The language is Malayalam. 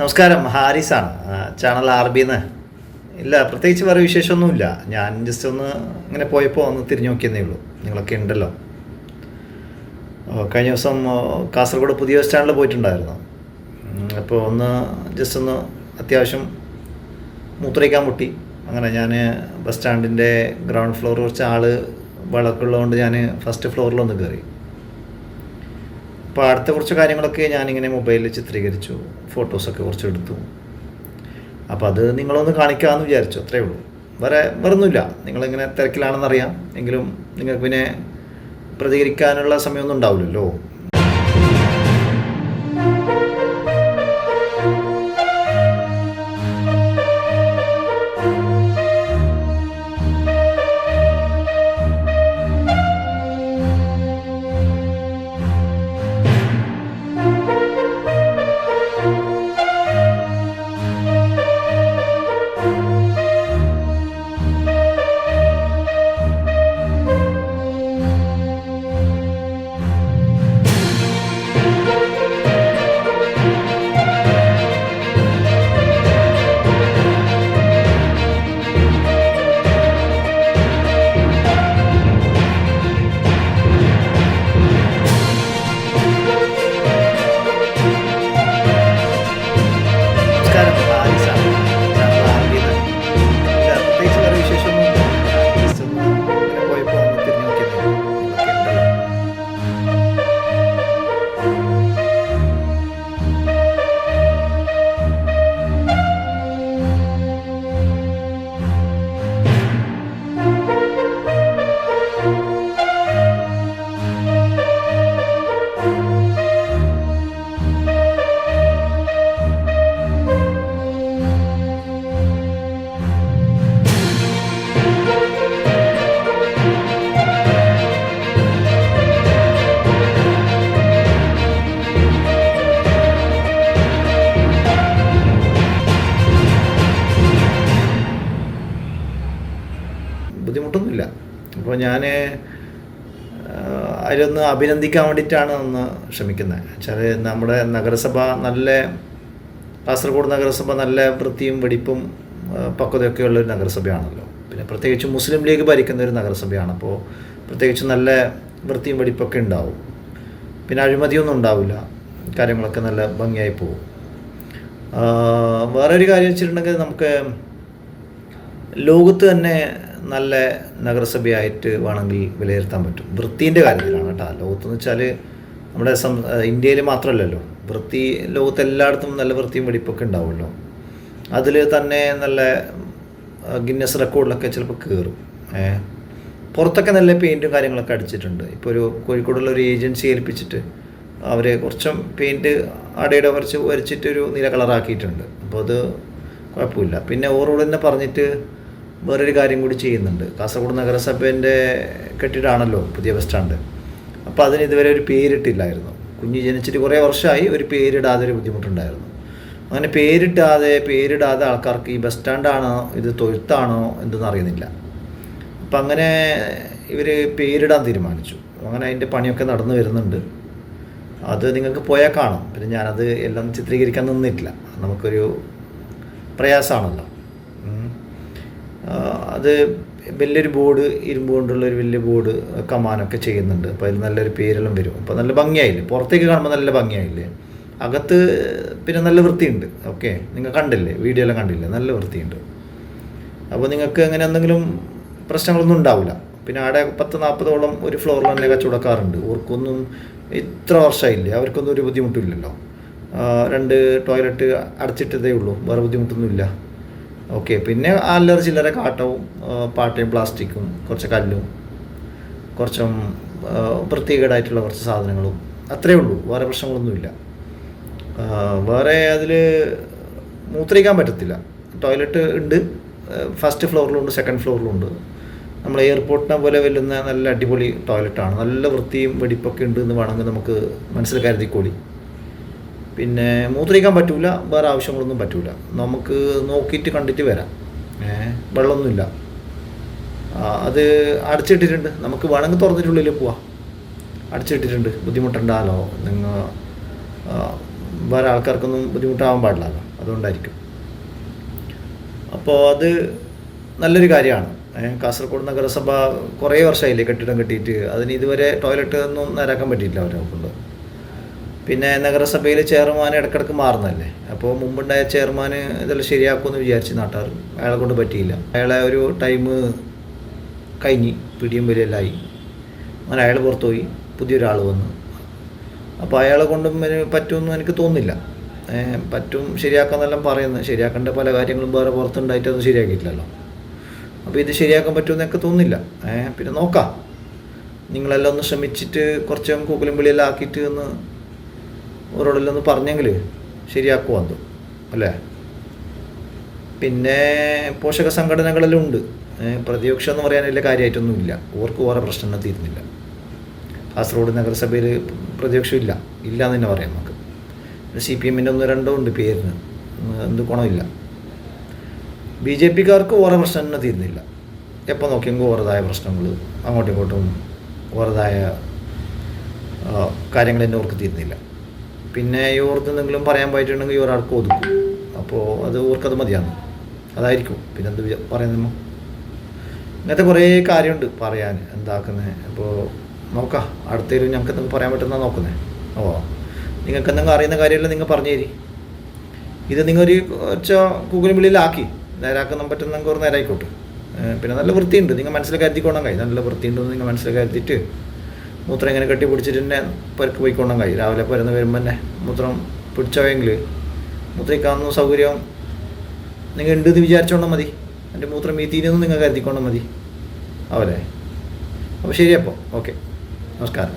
നമസ്കാരം ഹാരിസാണ്. ചാനൽ ആർ ബിന്ന് ഇല്ല പ്രത്യേകിച്ച് വേറെ വിശേഷമൊന്നുമില്ല. ഞാൻ ജസ്റ്റ് ഒന്ന് ഇങ്ങനെ പോയപ്പോൾ ഒന്ന് തിരിഞ്ഞു നോക്കിയെന്നേ ഉള്ളൂ. നിങ്ങളൊക്കെ ഉണ്ടല്ലോ. കഴിഞ്ഞ ദിവസം കാസർഗോഡ് പുതിയ ബസ് സ്റ്റാൻഡിൽ പോയിട്ടുണ്ടായിരുന്നു. അപ്പോൾ ഒന്ന് ജസ്റ്റ് ഒന്ന് അത്യാവശ്യം മൂത്രയ്ക്കാൻ മുട്ടി അങ്ങനെ ഞാൻ ബസ് സ്റ്റാൻഡിന്റെ ഗ്രൗണ്ട് ഫ്ലോർ കുറച്ച് ആൾ വളക്കുള്ളതുകൊണ്ട് ഞാൻ ഫസ്റ്റ് ഫ്ലോറിലൊന്ന് കയറി. അപ്പോൾ അടുത്ത കുറച്ച് കാര്യങ്ങളൊക്കെ ഞാനിങ്ങനെ മൊബൈലിൽ ചിത്രീകരിച്ചു. ഫോട്ടോസൊക്കെ കുറച്ച് എടുത്തു അപ്പോൾ അത് നിങ്ങളൊന്ന് കാണിക്കാമെന്ന് വിചാരിച്ചു. അത്രേ ഉള്ളൂ. വേറെ വേറൊന്നുമില്ല. നിങ്ങളിങ്ങനെ തിരക്കിലാണെന്നറിയാം. എങ്കിലും നിങ്ങൾക്ക് പിന്നെ പ്രതികരിക്കാനുള്ള സമയമൊന്നും ഉണ്ടാവില്ലല്ലോ. അപ്പോൾ ഞാൻ അതിലൊന്ന് അഭിനന്ദിക്കാൻ വേണ്ടിയിട്ടാണ് ഒന്ന് ശ്രമിക്കുന്നത്. വെച്ചാൽ നമ്മുടെ നഗരസഭ നല്ല കാസർഗോഡ് നഗരസഭ നല്ല വൃത്തിയും വെടിപ്പും പക്വതയൊക്കെയുള്ള ഒരു നഗരസഭയാണല്ലോ. പിന്നെ പ്രത്യേകിച്ച് മുസ്ലിം ലീഗ് ഭരിക്കുന്ന ഒരു നഗരസഭയാണ്. അപ്പോൾ പ്രത്യേകിച്ച് നല്ല വൃത്തിയും വെടിപ്പൊക്കെ ഉണ്ടാവും. പിന്നെ അഴിമതിയൊന്നും ഉണ്ടാവില്ല. കാര്യങ്ങളൊക്കെ നല്ല ഭംഗിയായി പോകും. വേറൊരു കാര്യം വെച്ചിട്ടുണ്ടെങ്കിൽ നമുക്ക് ലോകത്ത് തന്നെ നല്ല നഗരസഭയായിട്ട് വേണമെങ്കിൽ വിലയിരുത്താൻ പറ്റും. വൃത്തിന്റെ കാര്യത്തിലാണ് കേട്ടോ. ലോകത്തെന്ന് വെച്ചാൽ നമ്മുടെ സം ഇന്ത്യയിൽ മാത്രമല്ലല്ലോ. വൃത്തി ലോകത്ത് എല്ലായിടത്തും നല്ല വൃത്തിയും വെടിപ്പൊക്കെ ഉണ്ടാവുമല്ലോ. അതിൽ തന്നെ നല്ല ഗിന്നസ് റെക്കോർഡിലൊക്കെ ചിലപ്പോൾ കയറും. പുറത്തൊക്കെ നല്ല പെയിന്റും കാര്യങ്ങളൊക്കെ അടിച്ചിട്ടുണ്ട്. ഇപ്പോൾ ഒരു കോഴിക്കോടുള്ള ഒരു ഏജൻസി ഏൽപ്പിച്ചിട്ട് അവർ കുറച്ചും പെയിന്റ് അടയുടെ കുറച്ച് വരച്ചിട്ട് ഒരു നീല കളറാക്കിയിട്ടുണ്ട്. അപ്പോൾ അത് കുഴപ്പമില്ല. പിന്നെ ഓവറോൾ തന്നെ പറഞ്ഞിട്ട് വേറൊരു കാര്യം കൂടി ചെയ്യുന്നുണ്ട്. കാസർഗോഡ് നഗരസഭേന്റെ കെട്ടിടമാണല്ലോ പുതിയ ബസ് സ്റ്റാൻഡ്. അപ്പോൾ അതിന് ഇതുവരെ ഒരു പേരിട്ടില്ലായിരുന്നു. കുഞ്ഞ് ജനിച്ചിട്ട് കുറേ വർഷമായി ഒരു പേരിടാതെ ഒരു ബുദ്ധിമുട്ടുണ്ടായിരുന്നു. അങ്ങനെ പേരിട്ടാതെ പേരിടാതെ ആൾക്കാർക്ക് ഈ ബസ് സ്റ്റാൻഡാണോ ഇത് തൊഴുത്താണോ എന്തെന്ന് അറിയുന്നില്ല. അപ്പം അങ്ങനെ ഇവർ പേരിടാൻ തീരുമാനിച്ചു. അങ്ങനെ അതിന്റെ പണിയൊക്കെ നടന്നു വരുന്നുണ്ട്. അത് നിങ്ങൾക്ക് പോയാൽ കാണാം. പിന്നെ ഞാനത് എല്ലാം ചിത്രീകരിക്കാൻ നിന്നിട്ടില്ല. നമുക്കൊരു പ്രയാസമാണല്ലോ. അത് വലിയൊരു ബോർഡ് ഇരുമ്പ് കൊണ്ടുള്ള ഒരു വലിയ ബോർഡ് കമാനൊക്കെ ചെയ്യുന്നുണ്ട്. അപ്പോൾ അതിൽ നല്ലൊരു പേരെല്ലാം വരും. അപ്പോൾ നല്ല ഭംഗിയായില്ലേ? പുറത്തേക്ക് കാണുമ്പോൾ നല്ല ഭംഗിയായില്ലേ? അകത്ത് പിന്നെ നല്ല വൃത്തിയുണ്ട്. ഓക്കെ. നിങ്ങൾ കണ്ടില്ലേ? വീഡിയോ എല്ലാം കണ്ടില്ലേ? നല്ല വൃത്തിയുണ്ട്. അപ്പോൾ നിങ്ങൾക്ക് അങ്ങനെ എന്തെങ്കിലും പ്രശ്നങ്ങളൊന്നും ഉണ്ടാവില്ല പിന്നെ അവിടെ പത്ത് നാൽപ്പതോളം ഒരു ഫ്ലോറിൽ തന്നെ കച്ചവടക്കാറുണ്ട് അവർക്കൊന്നും ഇത്ര വർഷമായില്ലേ? അവർക്കൊന്നും ഒരു ബുദ്ധിമുട്ടില്ലല്ലോ രണ്ട് ടോയ്ലറ്റ് അടച്ചിട്ടതേ ഉള്ളൂ. വേറെ ബുദ്ധിമുട്ടൊന്നുമില്ല. ഓക്കെ പിന്നെ അല്ലറ ചില്ലറ കാട്ടവും പാട്ടയും പ്ലാസ്റ്റിക്കും കുറച്ച് കല്ലും കുറച്ചും പ്രത്യേകമായിട്ടുള്ള കുറച്ച് സാധനങ്ങളും. അത്രയേ ഉള്ളൂ വേറെ പ്രശ്നങ്ങളൊന്നുമില്ല. വേറെ അതിൽ മൂത്രിക്കാൻ പറ്റത്തില്ല. ടോയ്ലറ്റ് ഉണ്ട് ഫസ്റ്റ് ഫ്ലോറിലുണ്ട് സെക്കൻഡ് ഫ്ലോറിലുണ്ട്. നമ്മൾ എയർപോർട്ടിനെ പോലെ വെല്ലുന്ന നല്ല അടിപൊളി ടോയ്ലറ്റാണ്. നല്ല വൃത്തിയും വെടിപ്പൊക്കെ ഉണ്ട് എന്ന് വേണമെങ്കിൽ നമുക്ക് മനസ്സിൽ കരുതിക്കോളി. പിന്നെ മൂത്രിക്കാൻ പറ്റൂല വേറെ ആവശ്യങ്ങളൊന്നും പറ്റൂല. നമുക്ക് നോക്കിയിട്ട് കണ്ടിട്ട് വരാം. വെള്ളമൊന്നുമില്ല. അത് അടച്ചിട്ടിട്ടുണ്ട്. നമുക്ക് വേണമെങ്കിൽ തുറന്നിട്ടുള്ളിൽ പോവാം. അടച്ചിട്ടിട്ടുണ്ട്. ബുദ്ധിമുട്ടുണ്ടാലോ? നിങ്ങൾ വേറെ ആൾക്കാർക്കൊന്നും ബുദ്ധിമുട്ടാവാൻ പാടില്ലല്ലോ. അതുകൊണ്ടായിരിക്കും. അപ്പോൾ അത് നല്ലൊരു കാര്യമാണ്. കാസർഗോഡ് നഗരസഭ കുറേ വർഷമായില്ലേ കെട്ടിടം കെട്ടിയിട്ട്. അതിന് ഇതുവരെ ടോയ്ലറ്റ് ഒന്നും നേരാക്കാൻ പറ്റിയിട്ടില്ല അവരെ കൊണ്ട്. പിന്നെ നഗരസഭയിൽ ചെയർമാൻ ഇടക്കിടക്ക് മാറുന്നല്ലേ അപ്പോൾ മുമ്പുണ്ടായ ചെയർമാൻ ഇതെല്ലാം ശരിയാക്കുമെന്ന് വിചാരിച്ച് നാട്ടുകാർ അയാളെ കൊണ്ട് പറ്റിയില്ല. അയാളെ ഒരു ടൈം കഴിഞ്ഞ് പിടിയും വലിയല്ലായി അങ്ങനെ അയാൾ പുറത്തുപോയി. പുതിയൊരാൾ വന്നു. അപ്പോൾ അയാളെ കൊണ്ടും പറ്റുമെന്ന് എനിക്ക് തോന്നുന്നില്ല. പറ്റും ശരിയാക്കാന്നെല്ലാം പറയുന്നത് ശരിയാക്കേണ്ട പല കാര്യങ്ങളും വേറെ പുറത്തുണ്ടായിട്ടൊന്നും ശരിയാക്കിയിട്ടില്ലല്ലോ. അപ്പോൾ ഇത് ശരിയാക്കാൻ പറ്റുമെന്ന് എനിക്ക് തോന്നുന്നില്ല. പിന്നെ നോക്കാം. നിങ്ങളെല്ലാം ഒന്ന് ശ്രമിച്ചിട്ട് കുറച്ച് കൂക്കലും വിളിയെല്ലാം ആക്കിയിട്ട് ഒന്ന് അവരോടെല്ലാം പറഞ്ഞെങ്കിൽ പറഞ്ഞെങ്കിൽ ശരിയാക്കുവാന്ന് അല്ലേ? പിന്നെ പോഷക സംഘടനകളിലുണ്ട്. പ്രതിപക്ഷം എന്ന് പറയാൻ വലിയ കാര്യമായിട്ടൊന്നുമില്ല ഓർക്ക് വേറെ പ്രശ്നങ്ങൾ തീരുന്നില്ല. കാസർഗോഡ് നഗരസഭയിൽ പ്രതിപക്ഷം ഇല്ല. ഇല്ല എന്ന് തന്നെ പറയാം നമുക്ക്. സി പി എമ്മിന്റെ ഒന്ന് രണ്ടോ ഉണ്ട് പേരിന്. എന്ത് ഗുണമില്ല. ബി ജെ പിക്കാർക്ക് ഓരോ പ്രശ്നം തന്നെ തീരുന്നില്ല. എപ്പോൾ നോക്കിയെങ്കിൽ ഓരതായ പ്രശ്നങ്ങൾ അങ്ങോട്ടും ഇങ്ങോട്ടും ഓരതായ കാര്യങ്ങൾ തന്നെ ഓർക്ക് തീരുന്നില്ല. പിന്നെ ഇവർക്ക് എന്തെങ്കിലും പറയാൻ പറ്റിയിട്ടുണ്ടെങ്കിൽ ഈ ഒരാൾക്ക് ഒതുക്കും. അപ്പോൾ അത് ഇവർക്കത് മതിയാണ് അതായിരിക്കും. പിന്നെ എന്ത് പറയുന്നു ഇങ്ങനത്തെ കുറേ കാര്യമുണ്ട് പറയാൻ എന്താക്കുന്നത് അപ്പോൾ നോക്കാം. അടുത്തേലും ഞങ്ങൾക്ക് എന്തെങ്കിലും പറയാൻ പറ്റുന്ന നോക്കുന്നേ. ഓ നിങ്ങൾക്ക് എന്തെങ്കിലും അറിയുന്ന കാര്യമല്ല നിങ്ങൾ പറഞ്ഞു തരി ഇത് നിങ്ങൾ ഒരു ഗൂഗിൾ വിളിയിലാക്കി നേരാക്കാൻ പറ്റുന്നെങ്കിൽ ഒരു നേരായിക്കോട്ടെ. പിന്നെ നല്ല വൃത്തിയുണ്ട്. നിങ്ങൾ മനസ്സിൽ കരുതിക്കോണം കഴിയും നല്ല വൃത്തിയുണ്ടെന്ന് നിങ്ങൾ മനസ്സിൽ കരുതിയിട്ട് മൂത്രം ഇങ്ങനെ കെട്ടി പിടിച്ചിട്ട് തന്നെ പെരക്ക് പോയിക്കൊണ്ടാൻ കഴിയും. രാവിലെ പരന്ന് വരുമ്പോൾ തന്നെ മൂത്രം പിടിച്ചവെങ്കിൽ മൂത്രിക്കാവുന്ന സൗകര്യം നിങ്ങൾ ഉണ്ട് എന്ന് വിചാരിച്ചോണ്ടാൽ മതി. എന്റെ മൂത്രം മീത്തീനെന്ന് നിങ്ങൾ കരുതിക്കൊണ്ടാൽ മതി. അവരെ. അപ്പോൾ ശരി അപ്പോൾ ഓക്കെ. നമസ്കാരം.